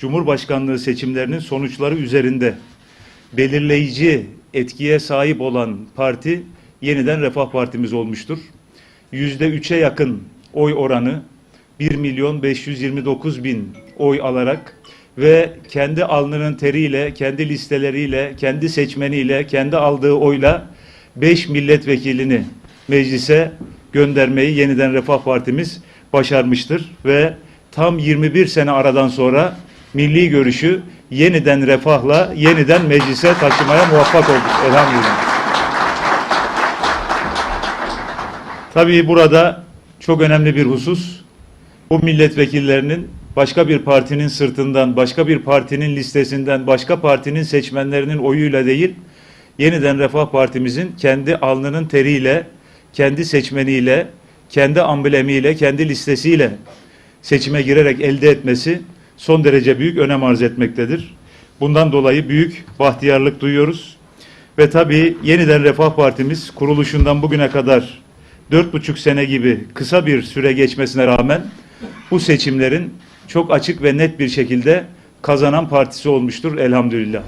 Cumhurbaşkanlığı seçimlerinin sonuçları üzerinde belirleyici etkiye sahip olan parti yeniden Refah Partimiz olmuştur. Yüzde üçe yakın oy oranı 1 milyon 529 bin oy alarak ve kendi alnının teriyle, kendi listeleriyle, kendi seçmeniyle, kendi aldığı oyla 5 milletvekilini meclise göndermeyi yeniden Refah Partimiz başarmıştır ve tam 21 sene aradan sonra milli görüşü yeniden refahla yeniden meclise taşımaya muvaffak olduk elhamdülillah. Tabii burada çok önemli bir husus bu milletvekillerinin başka bir partinin sırtından, başka bir partinin listesinden, başka partinin seçmenlerinin oyuyla değil, yeniden Refah Partimizin kendi alnının teriyle, kendi seçmeniyle, kendi amblemiyle, kendi listesiyle seçime girerek elde etmesi son derece büyük önem arz etmektedir. Bundan dolayı büyük bahtiyarlık duyuyoruz. Ve tabii yeniden Refah Partimiz kuruluşundan bugüne kadar dört buçuk sene gibi kısa bir süre geçmesine rağmen bu seçimlerin çok açık ve net bir şekilde kazanan partisi olmuştur elhamdülillah.